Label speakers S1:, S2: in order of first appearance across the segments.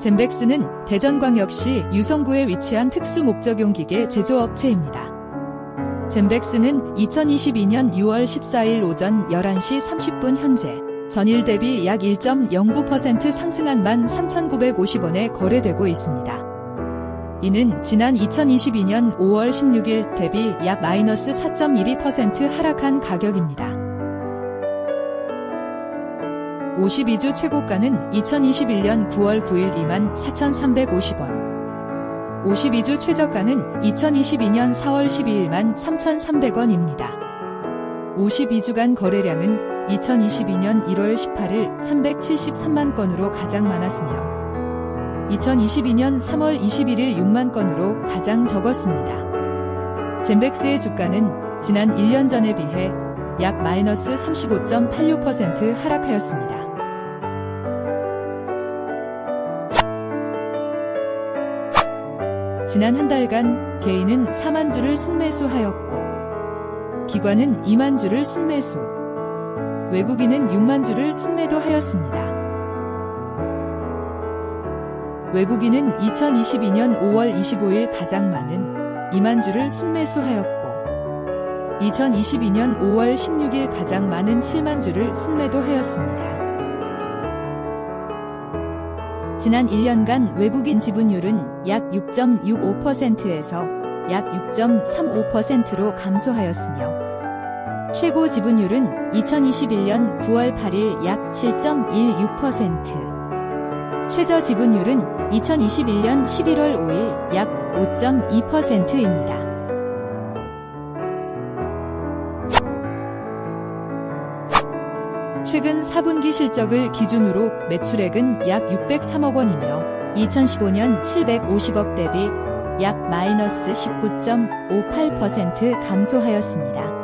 S1: 젠백스는 대전광역시 유성구에 위치한 특수목적용 기계 제조업체입니다. 젠백스는 2022년 6월 14일 오전 11시 30분 현재 전일 대비 약 1.09% 상승한 13,950원에 거래되고 있습니다. 이는 지난 2022년 5월 16일 대비 약 마이너스 4.12% 하락한 가격입니다. 52주 최고가는 2021년 9월 9일 24,350원. 52주 최저가는 2022년 4월 12일 13,300원입니다. 52주간 거래량은 2022년 1월 18일 373만 건으로 가장 많았으며 2022년 3월 21일 6만 건으로 가장 적었습니다. 젠백스의 주가는 지난 1년 전에 비해 약 마이너스 35.86% 하락하였습니다. 지난 한 달간 개인은 4만 주를 순매수하였고 기관은 2만 주를 순매수, 외국인은 6만 주를 순매도하였습니다. 외국인은 2022년 5월 25일 가장 많은 2만 주를 순매수하였고 2022년 5월 16일 가장 많은 7만 주를 순매도하였습니다. 지난 1년간 외국인 지분율은 약 6.65%에서 약 6.35%로 감소하였으며 최고 지분율은 2021년 9월 8일 약 7.16%, 최저 지분율은 2021년 11월 5일 약 5.2%입니다. 최근 4분기 실적을 기준으로 매출액은 약 603억 원이며 2015년 750억 대비 약 마이너스 19.58% 감소하였습니다.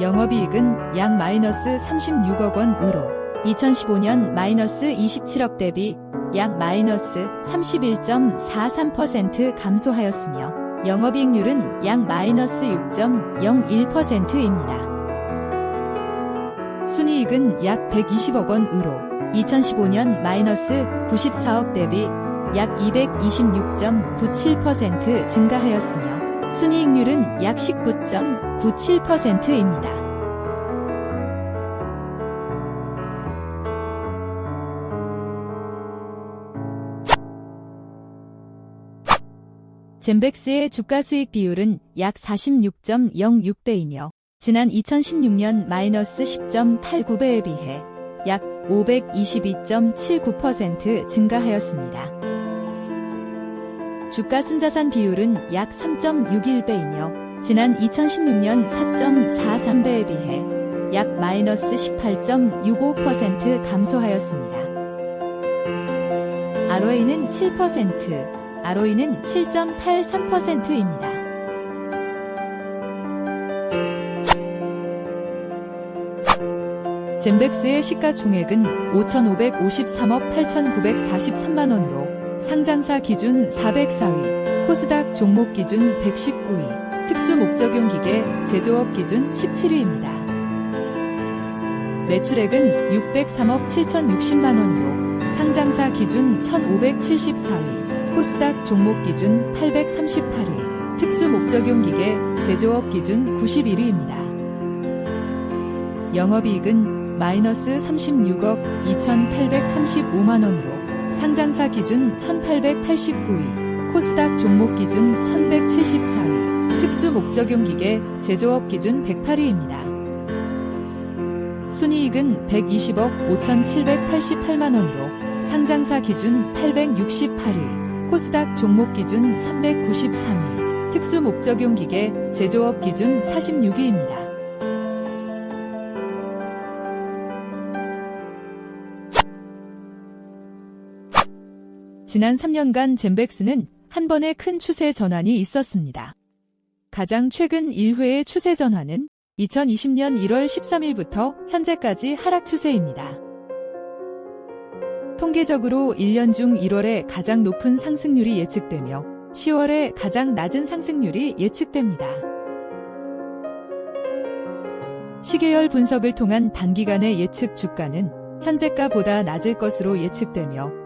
S1: 영업이익은 약 마이너스 36억 원으로 2015년 마이너스 27억 대비 약 마이너스 31.43% 감소하였으며 영업이익률은 약 마이너스 6.01%입니다. 순이익은 약 120억 원으로 2015년 마이너스 94억 대비 약 226.97% 증가하였으며 순이익률은 약 19.97%입니다. 젠백스의 주가 수익 비율은 약 46.06배이며 지난 2016년 마이너스 10.89배에 비해 약 522.79% 증가하였습니다. 주가 순자산 비율은 약 3.61배이며 지난 2016년 4.43배에 비해 약 마이너스 18.65% 감소하였습니다. ROA는 7%, ROE는 7.83%입니다. 젠백스의 시가총액은 5,553억 8,943만원으로 상장사 기준 404위, 코스닥 종목 기준 119위, 특수 목적용 기계 제조업 기준 17위입니다. 매출액은 603억 7,060만원으로 상장사 기준 1,574위, 코스닥 종목 기준 838위, 특수 목적용 기계 제조업 기준 91위입니다. 영업이익은 마이너스 36억 2,835만원으로 상장사 기준 1,889위, 코스닥 종목 기준 1,174위, 특수 목적용 기계 제조업 기준 108위입니다. 순이익은 120억 5,788만원으로 상장사 기준 868위, 코스닥 종목 기준 393위, 특수 목적용 기계 제조업 기준 46위입니다. 지난 3년간 젠백스는 한 번의 큰 추세 전환이 있었습니다. 가장 최근 1회의 추세 전환은 2020년 1월 13일부터 현재까지 하락 추세입니다. 통계적으로 1년 중 1월에 가장 높은 상승률이 예측되며 10월에 가장 낮은 상승률이 예측됩니다. 시계열 분석을 통한 단기간의 예측 주가는 현재가보다 낮을 것으로 예측되며